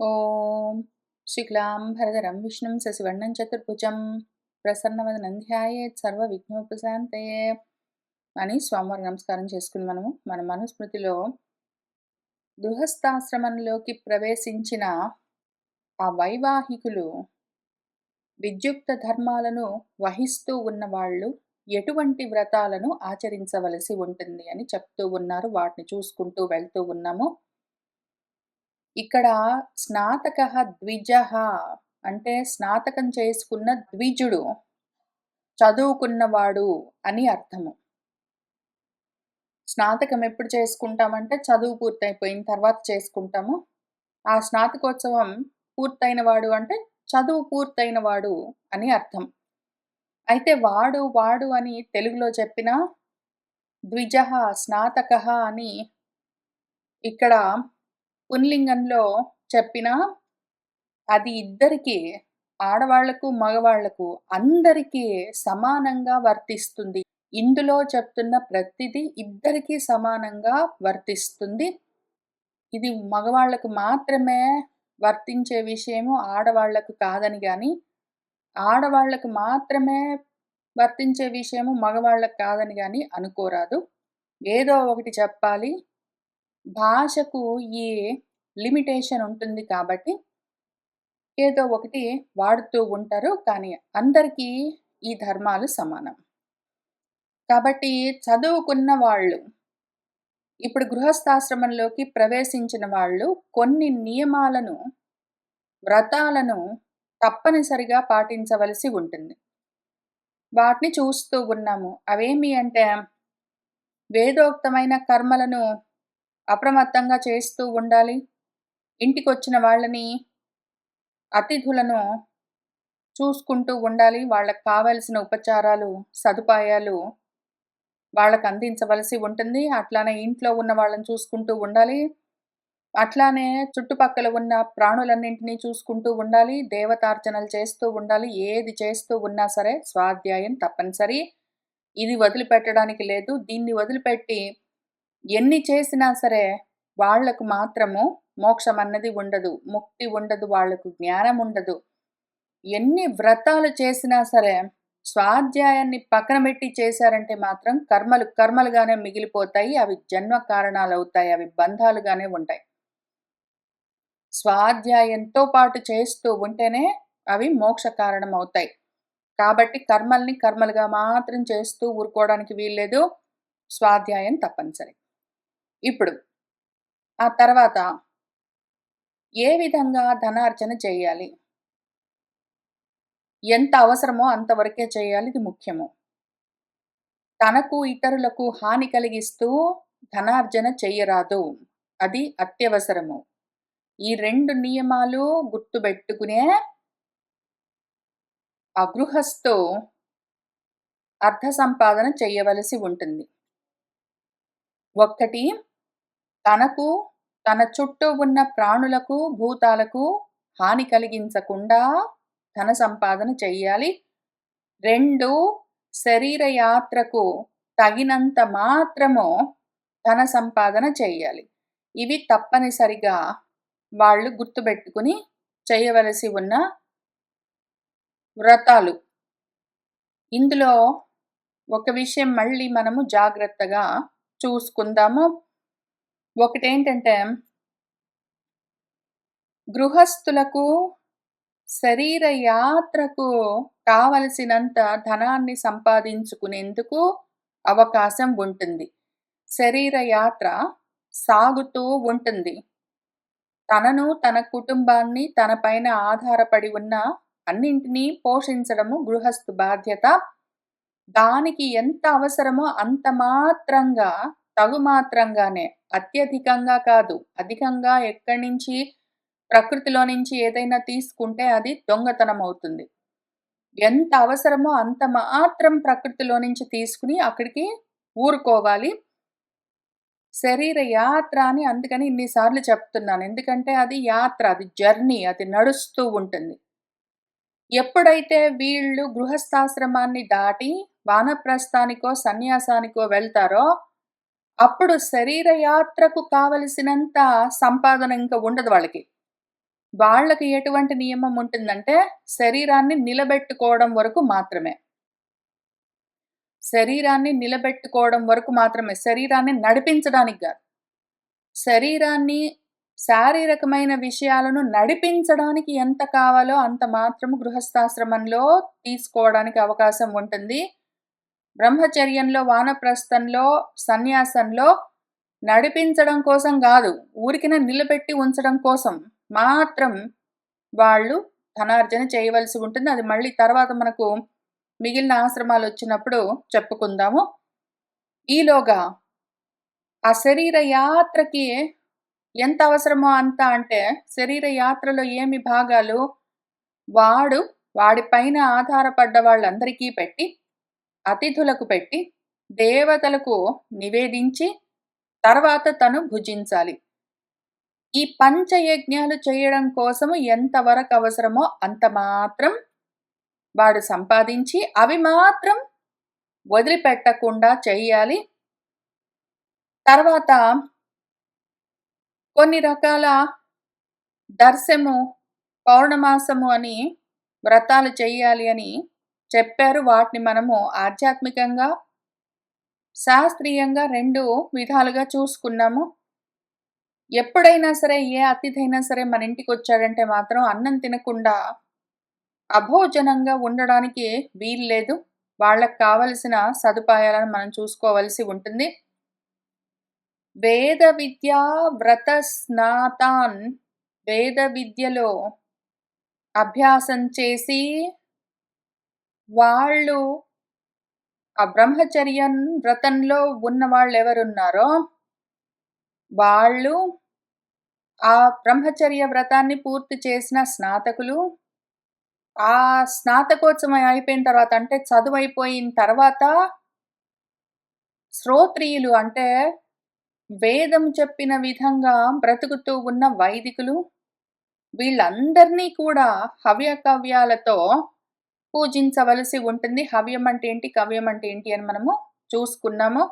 ఓం శుక్లాం భరధరం విష్ణుం శశివర్ణం చతుర్భుజం ప్రసన్నవదనం ధ్యాయేత్ సర్వవిఘ్నోపశాంతయే అని స్వామివారి నమస్కారం చేసుకుని మనము మన మనుస్మృతిలో గృహస్థాశ్రమంలోకి ప్రవేశించిన ఆ వైవాహికులు విద్యుక్త ధర్మాలను వహిస్తూ ఉన్నవాళ్ళు ఎటువంటి వ్రతాలను ఆచరించవలసి ఉంటుంది అని చెప్తూ ఉన్నారు. వాటిని చూసుకుంటూ వెళ్తూ ఉన్నాము. ఇక్కడ స్నాతక ద్విజ అంటే స్నాతకం చేసుకున్న ద్విజుడు చదువుకున్నవాడు అని అర్థము. స్నాతకం ఎప్పుడు చేసుకుంటామంటే చదువు పూర్తయిపోయిన తర్వాత చేసుకుంటాము. ఆ స్నాతకోత్సవం పూర్తయిన వాడు అంటే చదువు పూర్తయిన వాడు అని అర్థం. అయితే వాడు వాడు అని తెలుగులో చెప్పిన ద్విజ స్నాతక అని ఇక్కడ పున్లింగంలో చెప్పిన అది ఇద్దరికి ఆడవాళ్ళకు మగవాళ్ళకు అందరికీ సమానంగా వర్తిస్తుంది. ఇందులో చెప్తున్న ప్రతిదీ ఇద్దరికీ సమానంగా వర్తిస్తుంది. ఇది మగవాళ్ళకు మాత్రమే వర్తించే విషయము ఆడవాళ్ళకు కాదని కానీ ఆడవాళ్ళకు మాత్రమే వర్తించే విషయము మగవాళ్ళకు కాదని కానీ అనుకోరాదు. ఏదో ఒకటి చెప్పాలి. భాషకు ఈ లిమిటేషన్ ఉంటుంది కాబట్టి ఏదో ఒకటి వాడుతూ ఉంటారు కానీ అందరికీ ఈ ధర్మాలు సమానం. కాబట్టి చదువుకున్న వాళ్ళు ఇప్పుడు గృహస్థాశ్రమంలోకి ప్రవేశించిన వాళ్ళు కొన్ని నియమాలను వ్రతాలను తప్పనిసరిగా పాటించవలసి ఉంటుంది. వాటిని చూస్తూ ఉన్నాము. అవేమి అంటే వేదోక్తమైన కర్మలను అప్రమత్తంగా చేస్తూ ఉండాలి. ఇంటికొచ్చిన వాళ్ళని అతిథులను చూసుకుంటూ ఉండాలి. వాళ్ళకి కావలసిన ఉపచారాలు సదుపాయాలు వాళ్ళకు అందించవలసి ఉంటుంది. అట్లానే ఇంట్లో ఉన్న వాళ్ళని చూసుకుంటూ ఉండాలి. అట్లానే చుట్టుపక్కల ఉన్న ప్రాణులన్నింటినీ చూసుకుంటూ ఉండాలి. దేవతార్చనలు చేస్తూ ఉండాలి. ఏది చేస్తూ ఉన్నా సరే స్వాధ్యాయం తప్పనిసరి. ఇది వదిలిపెట్టడానికి లేదు. దీన్ని వదిలిపెట్టి ఎన్ని చేసినా సరే వాళ్ళకు మాత్రము మోక్షం అన్నది ఉండదు ముక్తి ఉండదు వాళ్ళకు జ్ఞానం ఉండదు. ఎన్ని వ్రతాలు చేసినా సరే స్వాధ్యాయాన్ని పక్కన పెట్టి చేశారంటే మాత్రం కర్మలు కర్మలుగానే మిగిలిపోతాయి అవి జన్మ కారణాలు అవుతాయి అవి బంధాలుగానే ఉంటాయి. స్వాధ్యాయంతో పాటు చేస్తూ ఉంటేనే అవి మోక్ష కారణం అవుతాయి కాబట్టి కర్మల్ని కర్మలుగా మాత్రం చేస్తూ ఊరుకోవడానికి వీల్లేదు. స్వాధ్యాయం తప్పనిసరి. ఇప్పుడు ఆ తర్వాత ఏ విధంగా ధనార్జన చేయాలి? ఎంత అవసరమో అంతవరకే చేయాలి ఇది ముఖ్యము. తనకు ఇతరులకు హాని కలిగిస్తూ ధనార్జన చేయరాదు. అది అత్యవసరము. ఈ రెండు నియమాలు గుర్తుపెట్టుకునే ఆ గృహస్థు అర్థ సంపాదన చేయవలసి ఉంటుంది. ఒక్కటి తనకు తన చుట్టూ ఉన్న ప్రాణులకు భూతాలకు హాని కలిగించకుండా ధన సంపాదన చెయ్యాలి. రెండు శరీర యాత్రకు తగినంత మాత్రము ధన సంపాదన చెయ్యాలి. ఇవి తప్పనిసరిగా వాళ్ళు గుర్తుపెట్టుకుని చేయవలసి ఉన్న వ్రతాలు. ఇందులో ఒక విషయం మళ్ళీ మనము జాగ్రత్తగా చూసుకుందాము. ఒకటేంటంటే గృహస్థులకు శరీర యాత్రకు కావలసినంత ధనాన్ని సంపాదించుకునేందుకు అవకాశం ఉంటుంది. శరీర యాత్ర సాగుతూ ఉంటుంది. తనను తన కుటుంబాన్ని తన పైన ఆధారపడి ఉన్న అన్నింటినీ పోషించడము గృహస్థు బాధ్యత. దానికి ఎంత అవసరమో అంత మాత్రంగా తగు మాత్రంగానే అత్యధికంగా కాదు. అధికంగా ఎక్కడి నుంచి ప్రకృతిలో నుంచి ఏదైనా తీసుకుంటే అది దొంగతనం అవుతుంది. ఎంత అవసరమో అంత మాత్రం ప్రకృతిలో నుంచి తీసుకుని అక్కడికి ఊరుకోవాలి. శరీర యాత్ర అని అందుకని ఇన్నిసార్లు చెప్తున్నాను. ఎందుకంటే అది యాత్ర అది జర్నీ అది నడుస్తూ ఉంటుంది. ఎప్పుడైతే వీళ్ళు గృహస్థాశ్రమాన్ని దాటి వానప్రస్థానికో సన్యాసానికో వెళ్తారో అప్పుడు శరీర యాత్రకు కావలసినంత సంపాదన ఇంకా ఉండదు వాళ్ళకి. వాళ్ళకి ఎటువంటి నియమం ఉంటుందంటే శరీరాన్ని నిలబెట్టుకోవడం వరకు మాత్రమే. శరీరాన్ని నిలబెట్టుకోవడం వరకు మాత్రమే. శరీరాన్ని నడిపించడానికి కాదు. శరీరాన్ని శారీరకమైన విషయాలను నడిపించడానికి ఎంత కావాలో అంత మాత్రము గృహస్థాశ్రమంలో తీసుకోవడానికి అవకాశం ఉంటుంది. బ్రహ్మచర్యంలో వానప్రస్థంలో సన్యాసంలో నడిపించడం కోసం కాదు ఊరికిన నిలబెట్టి ఉంచడం కోసం మాత్రం వాళ్ళు ధనార్జన చేయవలసి ఉంటుంది. అది మళ్ళీ తర్వాత మనకు మిగిలిన ఆశ్రమాలు వచ్చినప్పుడు చెప్పుకుందాము. ఈలోగా ఆ శరీర యాత్రకి ఎంత అవసరమో అంత అంటే శరీర యాత్రలో ఏమి భాగాలు వాడు వాడిపైన ఆధారపడ్డ వాళ్ళందరికీ పెట్టి అతిథులకు పెట్టి దేవతలకు నివేదించి తర్వాత తను భుజించాలి. ఈ పంచయజ్ఞాలు చేయడం కోసము ఎంతవరకు అవసరమో అంత మాత్రం వాడు సంపాదించి అవి మాత్రం వదిలిపెట్టకుండా చేయాలి. తర్వాత కొన్ని రకాల దర్శము పౌర్ణమాసము అని వ్రతాలు చేయాలి అని చెప్పారు వాటిని మనము ఆధ్యాత్మికంగా శాస్త్రీయంగా రెండు విధాలుగా చూసుకున్నాము. ఎప్పుడైనా సరే ఏ అతిథి అయినా సరే మన ఇంటికి వచ్చాడంటే మాత్రం అన్నం తినకుండా అభోజనంగా ఉండడానికి వీల్లేదు వాళ్ళకు కావలసిన సదుపాయాలను మనం చూసుకోవలసి ఉంటుంది. వేద విద్యా వ్రత స్నాతాన్ వేద విద్యలో అభ్యాసం చేసి వాళ్ళు ఆ బ్రహ్మచర్య వ్రతంలో ఉన్న వాళ్ళు ఎవరున్నారో వాళ్ళు ఆ బ్రహ్మచర్య వ్రతాన్ని పూర్తి చేసిన స్నాతకులు ఆ స్నాతకోత్సవం అయిపోయిన తర్వాత అంటే చదువు అయిపోయిన తర్వాత శ్రోత్రియులు అంటే వేదం చెప్పిన విధంగా బ్రతుకుతూ ఉన్న వైదికులు వీళ్ళందరినీ కూడా హవ్యకవ్యాలతో పూజించవలసి ఉంటుంది. హవ్యం అంటే ఏంటి? కవ్యం అంటే ఏంటి అని మనము చూసుకున్నాము.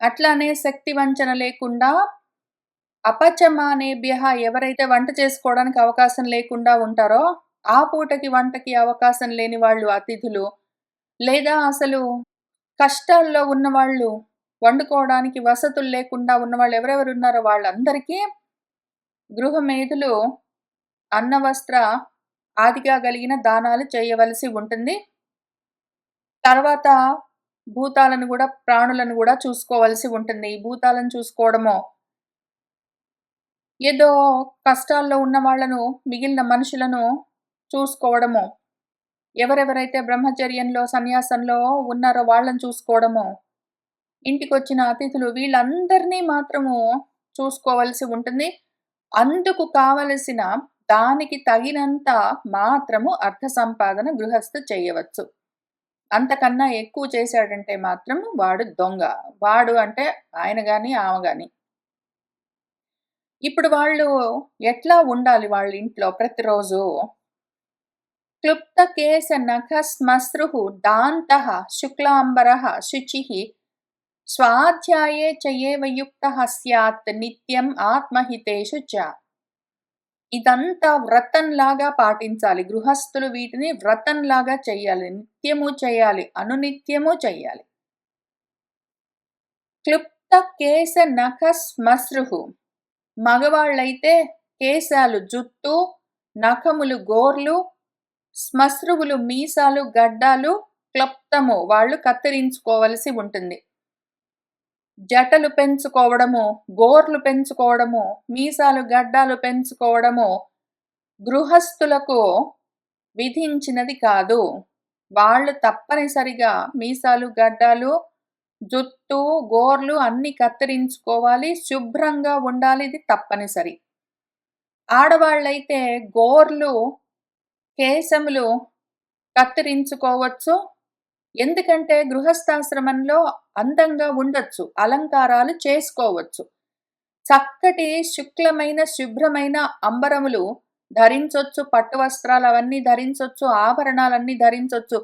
అట్లానే శక్తి వంచన లేకుండా అపచమానేభ్య ఎవరైతే వంట చేసుకోవడానికి అవకాశం లేకుండా ఉంటారో ఆ పూటకి వంటకి అవకాశం లేని వాళ్ళు అతిథులు లేదా అసలు కష్టాల్లో ఉన్నవాళ్ళు వండుకోవడానికి వసతులు లేకుండా ఉన్నవాళ్ళు ఎవరెవరు ఉన్నారో వాళ్ళందరికీ గృహమేధులు అన్నవస్త్ర ఆదిగా కలిగిన దానాలు చేయవలసి ఉంటుంది. తర్వాత భూతాలను కూడా ప్రాణులను కూడా చూసుకోవలసి ఉంటుంది. భూతాలను చూసుకోవడమో. ఏదో కష్టాల్లో ఉన్న వాళ్ళను మిగిలిన మనుషులను చూసుకోవడము. ఎవరెవరైతే బ్రహ్మచర్యంలో సన్యాసంలో ఉన్నారో వాళ్ళని చూసుకోవడము. ఇంటికి వచ్చిన అతిథులు వీళ్ళందరినీ మాత్రము చూసుకోవలసి ఉంటుంది. అందుకు కావలసిన దానికి తగినంత మాత్రము అర్థ సంపాదన గృహస్థు చేయవచ్చు. అంతకన్నా ఎక్కువ చేశాడంటే మాత్రం వాడు దొంగ. వాడు అంటే ఆయన కానీ ఆమె కానీ ఇప్పుడు వాళ్ళు ఎట్లా ఉండాలి వాళ్ళ ఇంట్లో ప్రతిరోజు? క్లుప్త కేశ నఖ శ్మశ్రు దాంత శుక్లాంబర శుచి స్వాధ్యాయే చయేవయుక్త స్యాత్ నిత్యం ఆత్మహితేషు చ. ఇదంతా వ్రతంలాగా పాటించాలి. గృహస్థులు వీటిని వ్రతంలాగా చేయాలి నిత్యము చేయాలి అనునిత్యము చేయాలి క్లుప్త కేశ నఖ శ్మశ్రు మగవాళ్ళైతే కేశాలు జుట్టు నఖములు గోర్లు స్మశ్రువులు మీసాలు గడ్డాలు క్లుప్తము. వాళ్ళు కత్తిరించుకోవలసి ఉంటుంది. జటలు పెంచుకోవడము గోర్లు పెంచుకోవడము మీసాలు గడ్డాలు పెంచుకోవడము గృహస్థులకు విధించినది కాదు. వాళ్ళు తప్పనిసరిగా మీసాలు గడ్డాలు జుట్టు గోర్లు అన్ని కత్తిరించుకోవాలి శుభ్రంగా ఉండాలి ఇది తప్పనిసరి. ఆడవాళ్ళైతే గోర్లు కేశములు కత్తిరించుకోవచ్చు ఎందుకంటే గృహస్థాశ్రమంలో అందంగా ఉండొచ్చు అలంకారాలు చేసుకోవచ్చు. చక్కటి శుక్లమైన శుభ్రమైన అంబరములు ధరించొచ్చు పట్టు వస్త్రాలు అవన్నీ ధరించొచ్చు ఆభరణాలన్నీ ధరించొచ్చు.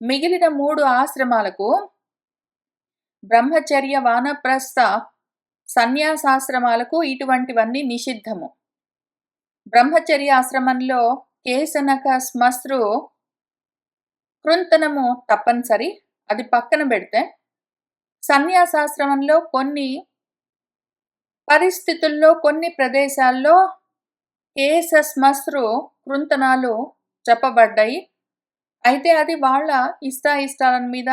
మిగిలిన మూడు ఆశ్రమాలకు బ్రహ్మచర్య వానప్రస్థ సన్యాసాశ్రమాలకు ఇటువంటివన్నీ నిషిద్ధము. బ్రహ్మచర్య ఆశ్రమంలో కేసనక శ్మశ్రు కృంతనము తప్పనిసరి. అది పక్కన పెడితే సన్యాసాశ్రమంలో కొన్ని పరిస్థితుల్లో కొన్ని ప్రదేశాల్లో కేస శ్మశ్రు కృంతనాలు చెప్పబడ్డాయి. అయితే అది వాళ్ళ ఇష్టాయిష్టాల మీద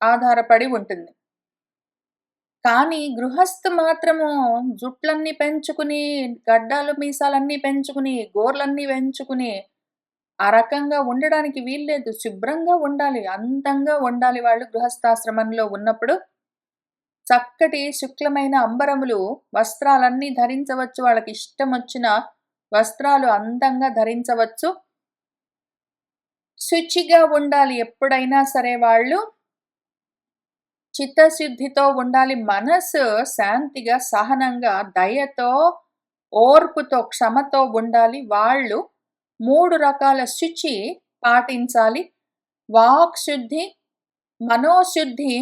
ఆధారపడి ఉంటుంది. కానీ గృహస్థు మాత్రము జుట్లన్నీ పెంచుకుని గడ్డాలు మీసాలన్నీ పెంచుకుని గోర్లన్నీ పెంచుకుని ఆ రకంగా ఉండడానికి వీల్లేదు. శుభ్రంగా ఉండాలి. అందంగా ఉండాలి వాళ్ళు గృహస్థాశ్రమంలో ఉన్నప్పుడు. చక్కటి శుక్లమైన అంబరములు వస్త్రాలన్నీ ధరించవచ్చు. వాళ్ళకి ఇష్టం వచ్చిన వస్త్రాలు అందంగా ధరించవచ్చు. శుచిగా ఉండాలి ఎప్పుడైనా సరే వాళ్ళు. చిత్తశుద్ధితో ఉండాలి. మనసు శాంతిగా సహనంగా దయతో ఓర్పుతో క్షమతో ఉండాలి వాళ్ళు. మూడు రకాల శుచి పాటించాలి. వాక్ శుద్ధి మనోశుద్ధి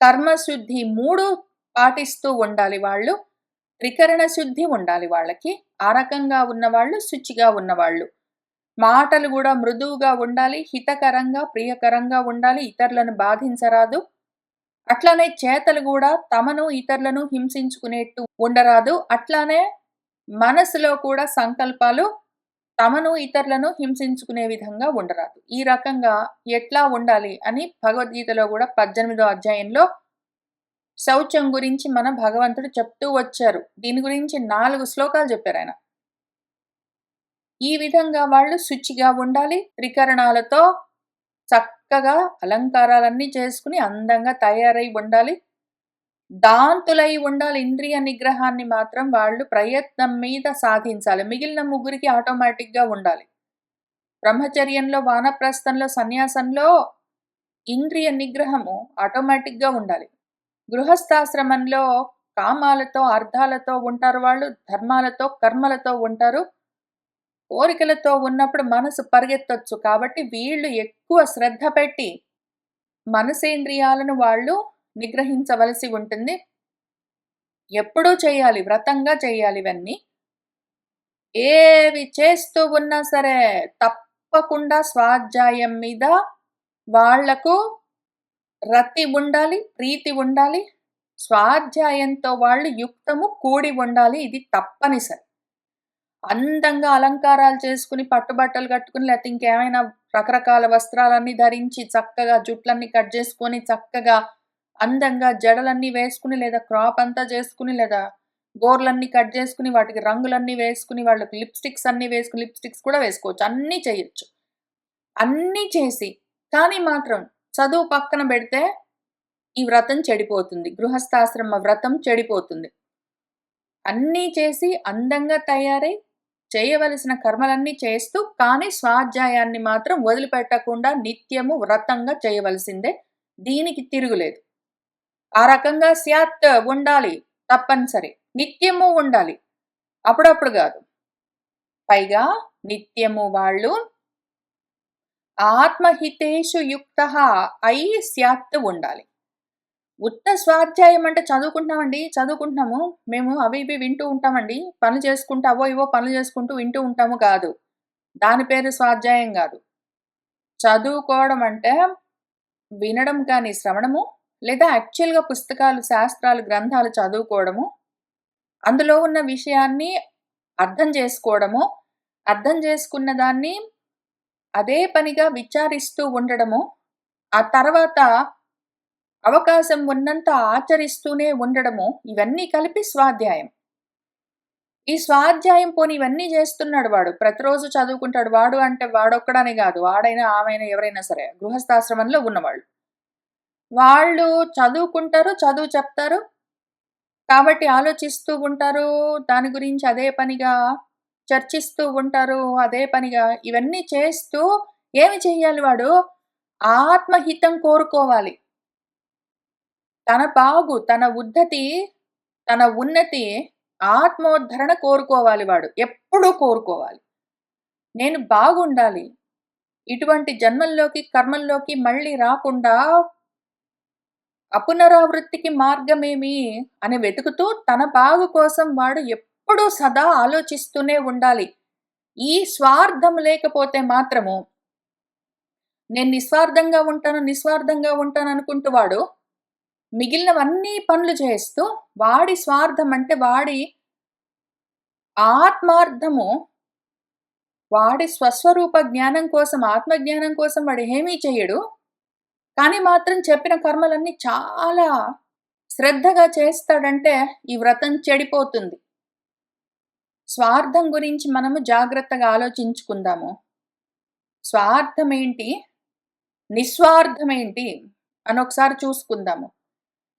కర్మశుద్ధి మూడు పాటిస్తూ ఉండాలి వాళ్ళు. త్రికరణ శుద్ధి ఉండాలి వాళ్ళకి. ఆ రకంగా ఉన్నవాళ్ళు శుచిగా ఉన్నవాళ్ళు మాటలు కూడా మృదువుగా ఉండాలి హితకరంగా ప్రియకరంగా ఉండాలి ఇతరులను బాధించరాదు. అట్లానే చేతలు కూడా తమను ఇతరులను హింసించుకునేట్టు ఉండరాదు. అట్లానే మనసులో కూడా సంకల్పాలు తమను ఇతరులను హింసించుకునే విధంగా ఉండరాదు. ఈ రకంగా ఎట్లా ఉండాలి అని భగవద్గీతలో కూడా పద్దెనిమిదో అధ్యాయంలో శౌచం గురించి మన భగవంతుడు చెప్తూ వచ్చారు. దీని గురించి నాలుగు శ్లోకాలు చెప్పారు ఆయన. ఈ విధంగా వాళ్ళు శుచిగా ఉండాలి త్రికరణాలతో చక్కగా అలంకారాలన్నీ చేసుకుని అందంగా తయారై ఉండాలి. దాంతులై ఉండాలి ఇంద్రియ నిగ్రహాన్ని మాత్రం వాళ్ళు ప్రయత్నం మీద సాధించాలి. మిగిలిన ముగ్గురికి ఆటోమేటిక్గా ఉండాలి. బ్రహ్మచర్యంలో వానప్రస్థంలో సన్యాసంలో ఇంద్రియ నిగ్రహము ఆటోమేటిక్గా ఉండాలి. గృహస్థాశ్రమంలో కామాలతో అర్థాలతో ఉంటారు వాళ్ళు ధర్మాలతో కర్మలతో ఉంటారు. కోరికలతో ఉన్నప్పుడు మనసు పరిగెత్తొచ్చు. కాబట్టి వీళ్ళు ఎక్కువ శ్రద్ధ పెట్టి మనసేంద్రియాలను వాళ్ళు నిగ్రహించవలసి ఉంటుంది. ఎప్పుడూ చేయాలి వ్రతంగా చేయాలి ఇవన్నీ. ఏవి చేస్తూ ఉన్నా సరే తప్పకుండా స్వాధ్యాయం మీద వాళ్ళకు రతి ఉండాలి ప్రీతి ఉండాలి స్వాధ్యాయంతో వాళ్ళు యుక్తము కూడి ఉండాలి ఇది తప్పనిసరి. అందంగా అలంకారాలు చేసుకుని పట్టుబట్టలు కట్టుకుని లేకపోతే ఇంకేమైనా రకరకాల వస్త్రాలన్నీ ధరించి చక్కగా జుట్లన్నీ కట్ చేసుకొని చక్కగా అందంగా జడలన్నీ వేసుకుని లేదా క్రాప్ అంతా చేసుకుని లేదా గోర్లన్నీ కట్ చేసుకుని వాటికి రంగులన్నీ వేసుకుని వాళ్ళకి లిప్స్టిక్స్ అన్నీ వేసుకుని లిప్స్టిక్స్ కూడా వేసుకోవచ్చు. అన్నీ చేయొచ్చు. అన్నీ చేసి కానీ మాత్రం చదువు పక్కన పెడితే ఈ వ్రతం చెడిపోతుంది. గృహస్థాశ్రమ వ్రతం చెడిపోతుంది. అన్నీ చేసి అందంగా తయారై చేయవలసిన కర్మలన్నీ చేస్తూ కానీ స్వాధ్యాయాన్ని మాత్రం వదిలిపెట్టకుండా నిత్యము వ్రతంగా చేయవలసిందే. దీనికి తిరుగులేదు. ఆ రకంగా స్యాత్ ఉండాలి తప్పనిసరి. నిత్యము ఉండాలి. అప్పుడప్పుడు కాదు. పైగా నిత్యము వాళ్ళు ఆత్మహితేషు యుక్త అయి స్యాత్ ఉండాలి. ఉత్త స్వాధ్యాయం అంటే చదువుకుంటున్నామండి చదువుకుంటున్నాము. మేము అవి ఇవి వింటూ ఉంటామండి. పనులు చేసుకుంటూ అవో ఇవో పనులు చేసుకుంటూ వింటూ ఉంటాము కాదు. దాని పేరు స్వాధ్యాయం కాదు. చదువుకోవడం అంటే వినడం కానీ శ్రవణము లేదా యాక్చువల్గా పుస్తకాలు శాస్త్రాలు గ్రంథాలు చదువుకోవడము అందులో ఉన్న విషయాన్ని అర్థం చేసుకోవడము అర్థం చేసుకున్న దాన్ని అదే పనిగా విచారిస్తూ ఉండడము ఆ తర్వాత అవకాశం ఉన్నంత ఆచరిస్తూనే ఉండడము ఇవన్నీ కలిపి స్వాధ్యాయం. ఈ స్వాధ్యాయం పోని ఇవన్నీ చేస్తున్నాడు వాడు. ప్రతిరోజు చదువుకుంటాడు. వాడు అంటే వాడొక్కడనే కాదు. వాడైనా ఆమెనా ఎవరైనా సరే గృహస్థాశ్రమంలో ఉన్నవాళ్ళు. వాళ్ళు చదువుకుంటారు చదువు చెప్తారు. కాబట్టి ఆలోచిస్తూ ఉంటారు దాని గురించి అదే పనిగా చర్చిస్తూ ఉంటారు అదే పనిగా ఇవన్నీ చేస్తూ ఏమి చేయాలి వాడు? ఆత్మహితం కోరుకోవాలి. తన బాగు తన ఉద్ధతి తన ఉన్నతి ఆత్మోద్ధరణ కోరుకోవాలి వాడు. ఎప్పుడూ కోరుకోవాలి. నేను బాగుండాలి. ఇటువంటి జన్మల్లోకి కర్మల్లోకి మళ్ళీ రాకుండా అపునరావృత్తికి మార్గమేమి అని వెతుకుతూ తన బాగు కోసం వాడు ఎప్పుడూ సదా ఆలోచిస్తూనే ఉండాలి. ఈ స్వార్థం లేకపోతే మాత్రము నేను నిస్వార్థంగా ఉంటాను నిస్వార్థంగా ఉంటాను అనుకుంటూ వాడు మిగిలినవన్నీ పనులు చేస్తూ వాడి స్వార్థం అంటే వాడి ఆత్మార్థము వాడి స్వస్వరూప జ్ఞానం కోసం ఆత్మజ్ఞానం కోసం వాడు ఏమీ చేయడు. కానీ మాత్రం చెప్పిన కర్మలన్నీ చాలా శ్రద్ధగా చేస్తాడంటే ఈ వ్రతం చెడిపోతుంది. స్వార్థం గురించి మనము జాగ్రత్తగా ఆలోచించుకుందాము. స్వార్థం ఏంటి నిస్వార్థం ఏంటి అని ఒకసారి చూసుకుందాము.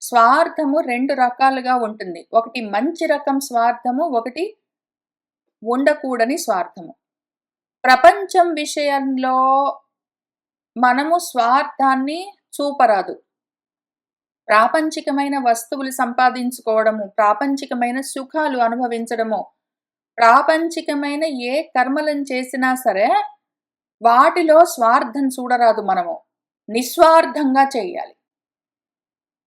స్వార్థము రెండు రకాలుగా ఉంటుంది. ఒకటి మంచి రకం స్వార్థము ఒకటి ఉండకూడని స్వార్థము. ప్రపంచం విషయంలో మనము స్వార్థాన్ని చూపరాదు. ప్రాపంచికమైన వస్తువులు సంపాదించుకోవడము ప్రాపంచికమైన సుఖాలు అనుభవించడము ప్రాపంచికమైన ఏ కర్మలను చేసినా సరే వాటిలో స్వార్థం చూడరాదు మనము. నిస్వార్థంగా చేయాలి.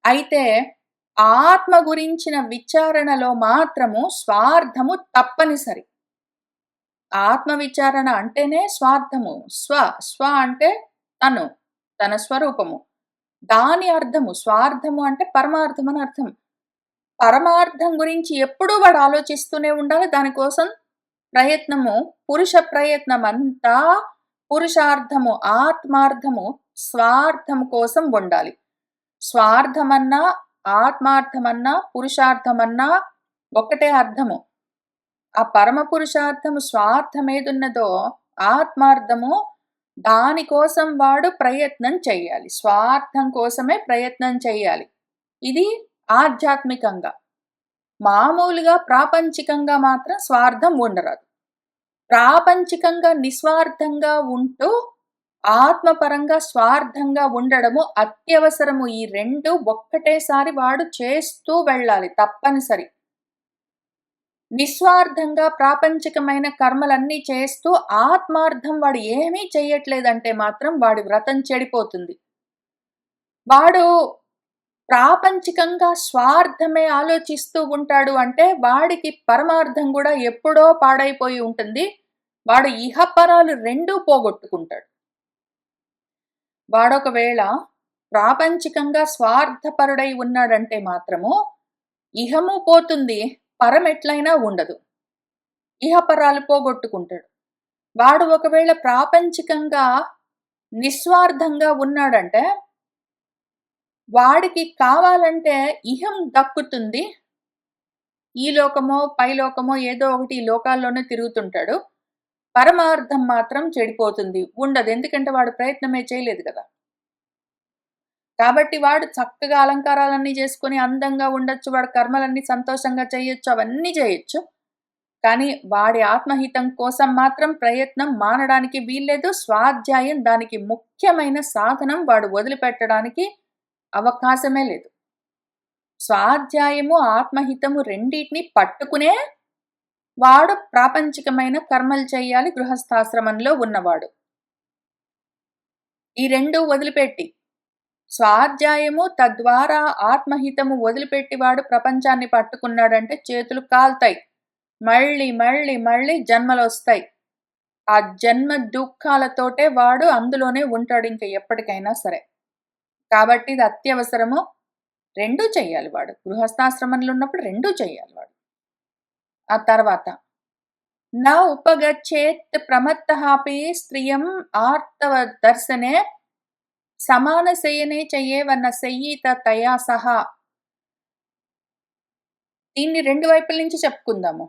అయితే ఆత్మ గురించిన విచారణలో మాత్రము స్వార్థము తప్పనిసరి. ఆత్మ విచారణ అంటేనే స్వార్థము. స్వ స్వ అంటే తను తన స్వరూపము. దాని అర్థము స్వార్థము అంటే పరమార్థం అని అర్థం. పరమార్థం గురించి ఎప్పుడూ వాడు ఆలోచిస్తూనే ఉండాలి. దానికోసం ప్రయత్నము పురుష ప్రయత్నం అంతా పురుషార్థము ఆత్మార్థము స్వార్థము కోసం ఉండాలి. స్వార్థమన్నా ఆత్మార్థమన్నా పురుషార్థమన్నా ఒకటే అర్థము. ఆ పరమ పురుషార్థము స్వార్థం ఏదున్నదో ఆత్మార్థము దానికోసం వాడు ప్రయత్నం చేయాలి స్వార్థం కోసమే ప్రయత్నం చేయాలి ఇది ఆధ్యాత్మికంగా. మామూలుగా ప్రాపంచికంగా మాత్రం స్వార్థం ఉండరాదు. ప్రాపంచికంగా నిస్వార్థంగా ఉంటూ ఆత్మపరంగా స్వార్థంగా ఉండడము అత్యవసరము. ఈ రెండు ఒక్కటేసారి వాడు చేస్తూ వెళ్ళాలి తప్పనిసరి. నిస్వార్థంగా ప్రాపంచికమైన కర్మలన్నీ చేస్తూ ఆత్మార్థం వాడు ఏమీ చెయ్యట్లేదంటే మాత్రం వాడి వ్రతం చెడిపోతుంది. వాడు ప్రాపంచికంగా స్వార్థమే ఆలోచిస్తూ ఉంటాడు అంటే వాడికి పరమార్థం కూడా ఎప్పుడో పాడైపోయి ఉంటుంది. వాడు ఇహపరాలు రెండూ పోగొట్టుకుంటాడు. వాడొకవేళ ప్రాపంచికంగా స్వార్థపరుడై ఉన్నాడంటే మాత్రము ఇహము పోతుంది. పరం ఉండదు. ఇహపరాలు పోగొట్టుకుంటాడు. వాడు ఒకవేళ ప్రాపంచికంగా నిస్వార్థంగా ఉన్నాడంటే వాడికి కావాలంటే ఇహం దక్కుతుంది. ఈ లోకమో పైలోకమో ఏదో ఒకటి ఈ లోకాల్లోనే తిరుగుతుంటాడు. పరమార్థం మాత్రం చెడిపోతుంది. ఉండదు. ఎందుకంటే వాడు ప్రయత్నమే చేయలేదు కదా. కాబట్టి వాడు చక్కగా అలంకారాలన్నీ చేసుకొని అందంగా ఉండొచ్చు వాడు కర్మలన్నీ సంతోషంగా చేయొచ్చు అవన్నీ చేయొచ్చు. కానీ వాడి ఆత్మహితం కోసం మాత్రం ప్రయత్నం మానడానికి వీల్లేదు. స్వాధ్యాయం దానికి ముఖ్యమైన సాధనం వాడు వదిలిపెట్టడానికి అవకాశమే లేదు. స్వాధ్యాయము ఆత్మహితము రెండింటిని పట్టుకునే వాడు ప్రాపంచికమైన కర్మలు చేయాలి గృహస్థాశ్రమంలో ఉన్నవాడు. ఈ రెండు వదిలిపెట్టి స్వాధ్యాయము తద్వారా ఆత్మహితము వదిలిపెట్టి వాడు ప్రపంచాన్ని పట్టుకున్నాడంటే చేతులు కాల్తాయి. మళ్ళీ మళ్ళీ మళ్ళీ జన్మలు వస్తాయి ఆ జన్మ దుఃఖాలతోటే వాడు అందులోనే ఉంటాడు ఇంకా ఎప్పటికైనా సరే. కాబట్టి ఇది అత్యవసరము. రెండూ చేయాలి వాడు. గృహస్థాశ్రమంలో ఉన్నప్పుడు రెండూ చేయాలి వాడు. ఆ తర్వాత నా ఉపగచ్చేత్ ప్రమత్తహాపి స్త్రియం ఆర్తవ దర్శనే సమాన శయనే చెయ్యేవన్న శయ్యిత తయా సహా. దీన్ని రెండు వైపుల నుంచి చెప్పుకుందాము.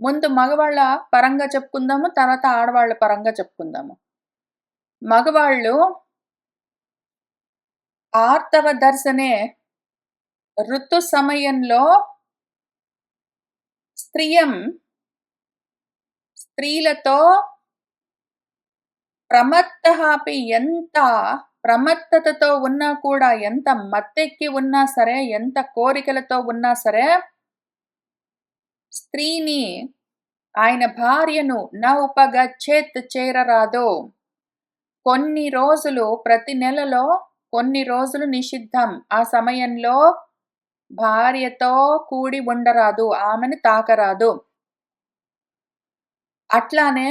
ముందు మగవాళ్ళ పరంగా చెప్పుకుందాము తర్వాత ఆడవాళ్ళ పరంగా చెప్పుకుందాము. మగవాళ్ళు ఆర్తవ దర్శనే ఋతు సమయంలో స్త్రియం స్త్రీలతో ప్రమత్తహాపి ఎంత ప్రమత్తతతో ఉన్నా కూడా ఎంత మత్తెక్కి ఉన్నా సరే ఎంత కోరికలతో ఉన్నా సరే స్త్రీని ఆయన భార్యను న ఉపగచ్చేత్ చేరరాదో. కొన్ని రోజులు ప్రతి నెలలో కొన్ని రోజులు నిషిద్ధం. ఆ సమయంలో భార్యతో కూడి ఉండరాదు ఆమెను తాకరాదు. అట్లానే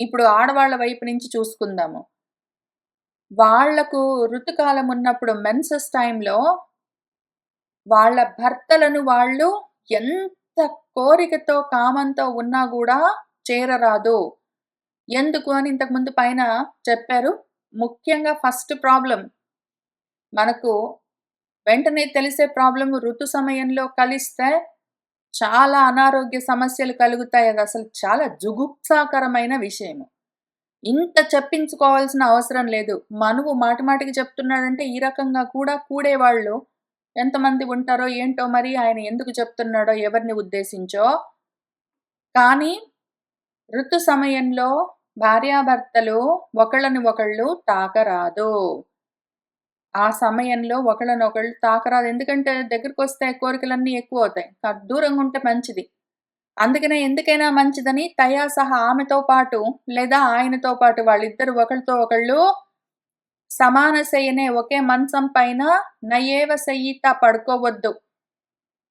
ఇప్పుడు ఆడవాళ్ళ వైపు నుంచి చూసుకుందాము. వాళ్ళకు ఋతుకాలం ఉన్నప్పుడు మెన్సెస్ టైంలో వాళ్ళ భర్తలను వాళ్ళు ఎంత కోరికతో, కామంతో ఉన్నా కూడా చేరరాదు. ఎందుకు అని ఇంతకుముందు పైన చెప్పారు. ముఖ్యంగా ఫస్ట్ ప్రాబ్లం మనకు వెంటనే తెలిసే ప్రాబ్లం ఋతు సమయంలో కలిస్తే చాలా అనారోగ్య సమస్యలు కలుగుతాయి. అదసలు చాలా జుగుప్సాకరమైన విషయము. ఇంత చెప్పించుకోవాల్సిన అవసరం లేదు. మనువు మాటిమాటికి చెప్తున్నాడంటే ఈ రకంగా కూడా కూడేవాళ్ళు ఎంతమంది ఉంటారో ఏంటో మరి ఆయన ఎందుకు చెప్తున్నాడో ఎవరిని ఉద్దేశించో. కానీ ఋతు సమయంలో భార్యాభర్తలు ఒకళ్ళని ఒకళ్ళు తాకరాదు. ఆ సమయంలో ఒకళ్ళనొకళ్ళు తాకరాదు. ఎందుకంటే దగ్గరకొస్తే కోరికలన్నీ ఎక్కువ అవుతాయి దూరంగా ఉంటే మంచిది. అందుకనే ఎందుకైనా మంచిదని తయా సహా ఆమెతో పాటు లేదా ఆయనతో పాటు వాళ్ళిద్దరు ఒకళ్ళతో ఒకళ్ళు సమాన శయనే ఒకే మంచం పైన నయేవ శయ్యిత పడుకోవద్దు.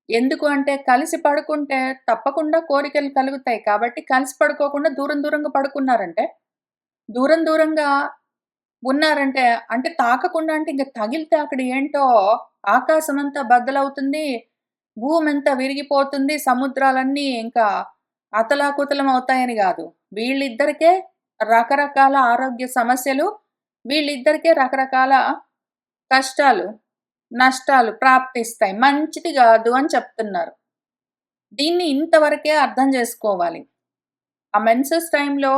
ఎందుకు అంటే కలిసి పడుకుంటే తప్పకుండా కోరికలు కలుగుతాయి. కాబట్టి కలిసి పడుకోకుండా దూరం దూరంగా పడుకున్నారంటే, దూరం దూరంగా ఉన్నారంటే అంటే తాకకుండా అంటే ఇంక తగిలితే అక్కడ ఏంటో ఆకాశమంతా బద్దలవుతుంది. భూమంతా విరిగిపోతుంది. సముద్రాలన్నీ ఇంకా అతలాకుతలం అవుతాయని కాదు వీళ్ళిద్దరికే రకరకాల ఆరోగ్య సమస్యలు, వీళ్ళిద్దరికే రకరకాల కష్టాలు, నష్టాలు ప్రాప్తిస్తాయి. మంచిది కాదు అని చెప్తున్నారు. దీన్ని ఇంతవరకే అర్థం చేసుకోవాలి ఆ మెన్సెస్ టైంలో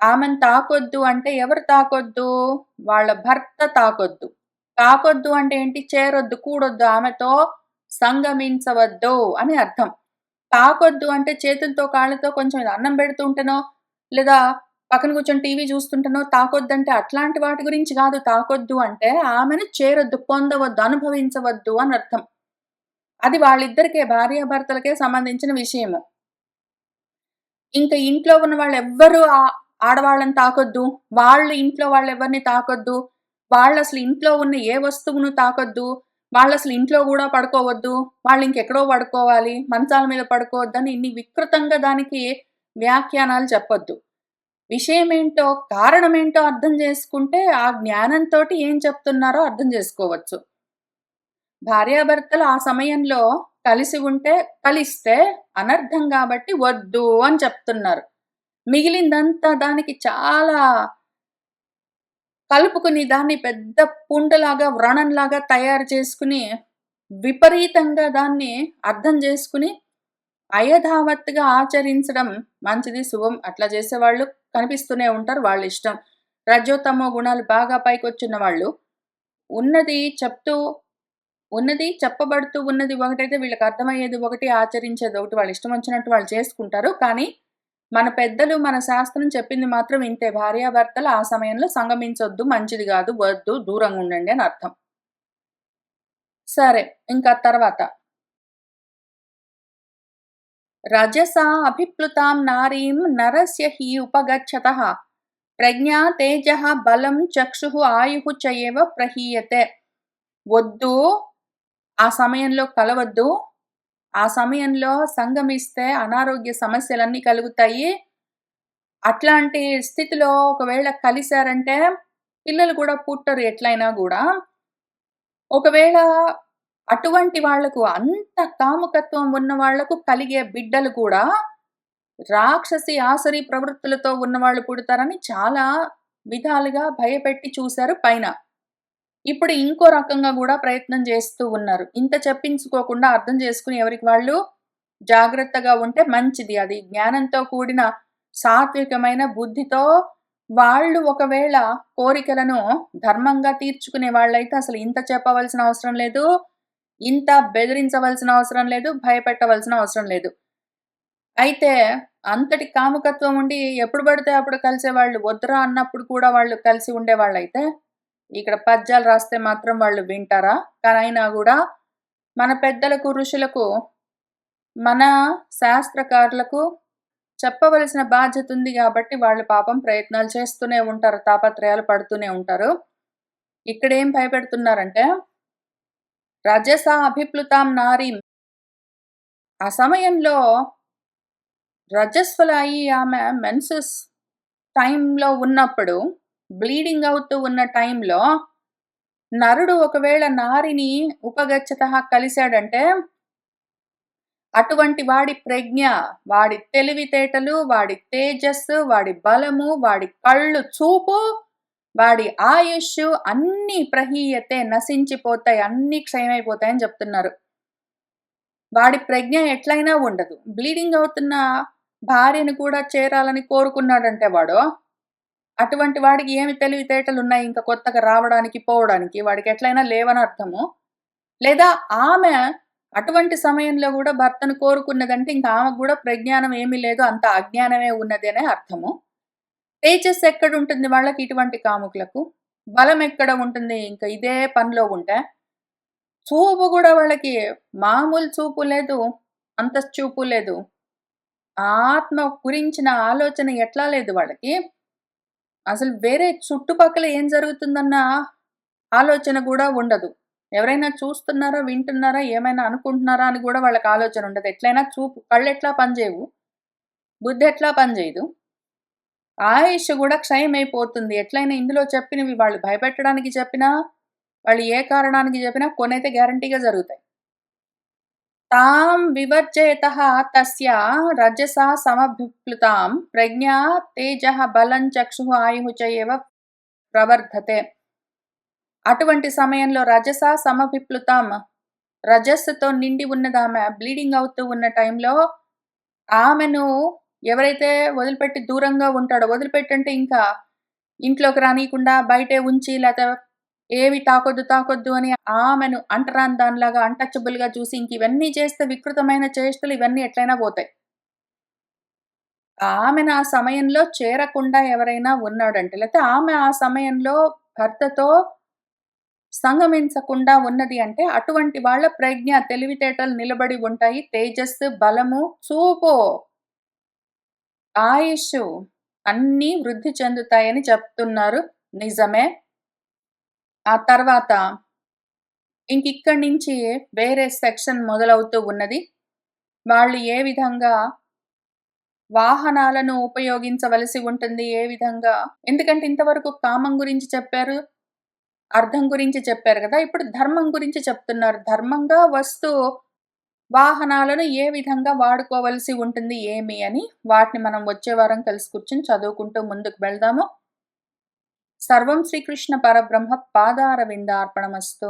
ఆమెను తాకొద్దు అంటే ఎవరు తాకొద్దు? వాళ్ళ భర్త తాకొద్దు. తాకొద్దు అంటే ఏంటి? చేరొద్దు, కూడొద్దు, ఆమెతో సంగమించవద్దు అని అర్థం. తాకొద్దు అంటే చేతులతో, కాళ్ళతో కొంచెం అన్నం పెడుతుంటనో లేదా పక్కన కూర్చొని టీవీ చూస్తుంటేనో తాకొద్దంటే అట్లాంటి వాటి గురించి కాదు తాకొద్దు అంటే ఆమెను చేరొద్దు, పొందవద్దు, అనుభవించవద్దు అని అర్థం. అది వాళ్ళిద్దరికే భార్యాభర్తలకే సంబంధించిన విషయము. ఇంకా ఇంట్లో ఉన్న వాళ్ళెవ్వరు ఆ ఆడవాళ్ళని తాకొద్దు. వాళ్ళు ఇంట్లో వాళ్ళెవరిని తాకొద్దు. వాళ్ళసలు ఇంట్లో ఉన్న ఏ వస్తువును తాకొద్దు. వాళ్ళు అసలు ఇంట్లో కూడా పడుకోవద్దు. వాళ్ళు ఇంకెక్కడో పడుకోవాలి. మంచాల మీద పడుకోవద్దని ఇన్ని వికృతంగా దానికి వ్యాఖ్యానాలు చెప్పొద్దు. కారణం ఏంటో అర్థం చేసుకుంటే ఆ జ్ఞానంతో ఏం చెప్తున్నారో అర్థం చేసుకోవచ్చు భార్యాభర్తలు ఆ సమయంలో కలిసి ఉంటే కలిస్తే అనర్థం కాబట్టి వద్దు అని చెప్తున్నారు. మిగిలిందంతా దానికి చాలా కలుపుకుని దాన్ని పెద్ద పుండలాగా వ్రణంలాగా తయారు చేసుకుని విపరీతంగా దాన్ని అర్థం చేసుకుని అయధావత్గా ఆచరించడం మంచిది, శుభం. అట్లా చేసేవాళ్ళు కనిపిస్తూనే ఉంటారు. వాళ్ళిష్టం. రజోతమో గుణాలు బాగా పైకి వచ్చిన వాళ్ళు ఉన్నది చెప్తూ ఉన్నది చెప్పబడుతూ ఉన్నది ఒకటైతే వీళ్ళకి అర్థమయ్యేది ఒకటి, ఆచరించేది ఒకటి. వాళ్ళ ఇష్టం వచ్చినట్టు వాళ్ళు చేసుకుంటారు. కానీ మన పెద్దలు, మన శాస్త్రం చెప్పింది మాత్రం ఇంతే. భార్యాభర్తలు ఆ సమయంలో సంగమించొద్దు, మంచిది కాదు వద్దు, దూరంగా ఉండండి అని అర్థం. సరే. ఇంకా తర్వాత రజసా అభిప్లుతాం నారీం నరస్య హి ఉపగచ్చత ప్రజ్ఞా తేజ బలం చక్షు ఆయు చ ఏవ ప్రహీయతే. వద్దు. ఆ సమయంలో కలవద్దు. ఆ సమయంలో సంగమిస్తే అనారోగ్య సమస్యలన్నీ కలుగుతాయి. అట్లాంటి స్థితిలో ఒకవేళ కలిశారంటే పిల్లలు కూడా పుట్టరు ఎట్లైనా కూడా ఒకవేళ అటువంటి వాళ్ళకు అంత కాముకత్వం ఉన్న వాళ్ళకు కలిగే బిడ్డలు కూడా రాక్షసి, ఆసరి ప్రవృత్తులతో ఉన్నవాళ్ళు పుడతారని చాలా విధాలుగా భయపెట్టి చూశారు పైన. ఇప్పుడు ఇంకో రకంగా కూడా ప్రయత్నం చేస్తూ ఉన్నారు. ఇంత చెప్పించుకోకుండా అర్థం చేసుకుని ఎవరికి వాళ్ళు జాగ్రత్తగా ఉంటే మంచిది. అది జ్ఞానంతో కూడిన సాత్వికమైన బుద్ధితో వాళ్ళు ఒకవేళ కోరికలను ధర్మంగా తీర్చుకునే వాళ్ళైతే అసలు ఇంత చెప్పవలసిన అవసరం లేదు. ఇంత బెదిరించవలసిన అవసరం లేదు. భయపెట్టవలసిన అవసరం లేదు. అయితే అంతటి కాముకత్వం ఉండి ఎప్పుడు పడితే అప్పుడు కలిసే వాళ్ళు వద్దురా అన్నప్పుడు కూడా వాళ్ళు కలిసి ఉండేవాళ్ళైతే ఇక్కడ పద్యాలు రాస్తే మాత్రం వాళ్ళు వింటారా? కానీ అయినా కూడా మన పెద్దలకు, ఋషులకు, మన శాస్త్రకారులకు చెప్పవలసిన బాధ్యత ఉంది కాబట్టి వాళ్ళు పాపం ప్రయత్నాలు చేస్తూనే ఉంటారు. తాపత్రయాలు పడుతూనే ఉంటారు. ఇక్కడ ఏం భయపెడుతున్నారంటే రజస అభిప్లుతాం నారీం ఆ సమయంలో రజస్వల అయ్యి ఆమె మెన్సెస్ టైంలో ఉన్నప్పుడు బ్లీడింగ్ అవుతూ ఉన్న టైంలో నరుడు ఒకవేళ నారిని ఉపగచ్చత కలిశాడంటే అటువంటి వాడి ప్రజ్ఞ వాడి తెలివితేటలు వాడి తేజస్సు వాడి బలము వాడి కళ్ళు చూపు వాడి ఆయుష్ అన్ని ప్రహీయతే నశించిపోతాయి అన్ని క్షయమైపోతాయని చెప్తున్నారు. వాడి ప్రజ్ఞ ఎట్లయినా ఉండదు. బ్లీడింగ్ అవుతున్న భార్యను కూడా చేరాలని కోరుకున్నాడంటే వాడు అటువంటి వాడికి ఏమి తెలివితేటలు ఉన్నాయి? ఇంకా కొత్తగా రావడానికి పోవడానికి వాడికి ఎట్లయినా లేవని అర్థము లేదా ఆమె అటువంటి సమయంలో కూడా భర్తను కోరుకున్నదంటే ఇంకా ఆమెకు కూడా ప్రజ్ఞానం ఏమీ లేదు. అంత అజ్ఞానమే ఉన్నది అనే అర్థము. తేజస్ ఎక్కడ ఉంటుంది వాళ్ళకి ఇటువంటి కాముకులకు? బలం ఎక్కడ ఉంటుంది? ఇంకా ఇదే పనిలో ఉంటే? చూపు కూడా వాళ్ళకి మామూలు చూపు లేదు అంత చూపు లేదు. ఆత్మ గురించిన ఆలోచన ఎట్లా లేదు వాళ్ళకి? అసలు వేరే చుట్టుపక్కల ఏం జరుగుతుందన్న ఆలోచన కూడా ఉండదు. ఎవరైనా చూస్తున్నారా వింటున్నారా ఏమైనా అనుకుంటున్నారా అని కూడా వాళ్ళకి ఆలోచన ఉండదు. ఎట్లయినా చూపు కళ్ళు ఎట్లా పనిచేయవు బుద్ధి ఎట్లా పనిచేయదు ఆయుష్ కూడా క్షయమైపోతుంది. ఎట్లయినా ఇందులో చెప్పినవి వాళ్ళు భయపెట్టడానికి చెప్పినా వాళ్ళు ఏ కారణానికి చెప్పినా కొనైతే గ్యారంటీగా జరుగుతాయి. తాం వివర్జయత తస్య రజసా సమభిప్లుతాం ప్రజ్ఞా తేజ బలం చక్షు ఆయు ఏవ ప్రవర్ధతే. అటువంటి సమయంలో రజస సమభిప్లుతాం. రజస్సుతో నిండి ఉన్నదామె బ్లీడింగ్ అవుతూ ఉన్న టైంలో ఆమెను ఎవరైతే వదిలిపెట్టి దూరంగా ఉంటాడో వదిలిపెట్టంటే ఇంకా ఇంట్లోకి రానియకుండా బయటే ఉంచి లేకపోతే ఏవి తాకొద్దు తాకొద్దు అని ఆమెను అంటరాని దానిలాగా అంటచబుల్గా చూసి ఇంక ఇవన్నీ చేస్తే వికృతమైన చేష్టలు ఇవన్నీ ఎట్లయినా పోతాయి. ఆమెను ఆ సమయంలో చేరకుండా ఎవరైనా ఉన్నాడంటే లేకపోతే ఆమె ఆ సమయంలో భర్తతో సంగమించకుండా ఉన్నది అంటే అటువంటి వాళ్ళ ప్రజ్ఞ తెలివితేటలు నిలబడి ఉంటాయి. తేజస్సు బలము చూపు ఆయుష్ అన్నీ వృద్ధి చెందుతాయని చెప్తున్నారు. నిజమే. ఆ తర్వాత ఇంకిక్కడి నుంచి వేరే సెక్షన్ మొదలవుతూ ఉన్నది. వాళ్ళు ఏ విధంగా వాహనాలను ఉపయోగించవలసి ఉంటుంది ఏ విధంగా? ఎందుకంటే ఇంతవరకు కామం గురించి చెప్పారు అర్థం గురించి చెప్పారు కదా. ఇప్పుడు ధర్మం గురించి చెప్తున్నారు. ధర్మంగా వస్తూ వాహనాలను ఏ విధంగా వాడుకోవలసి ఉంటుంది ఏమి అని వాటిని మనం వచ్చే వారం కలిసి కూర్చుని చదువుకుంటూ ముందుకు వెళ్దాము. సర్వం శ్రీకృష్ణ పరబ్రహ్మ పాదారవిందార్పణమస్తు.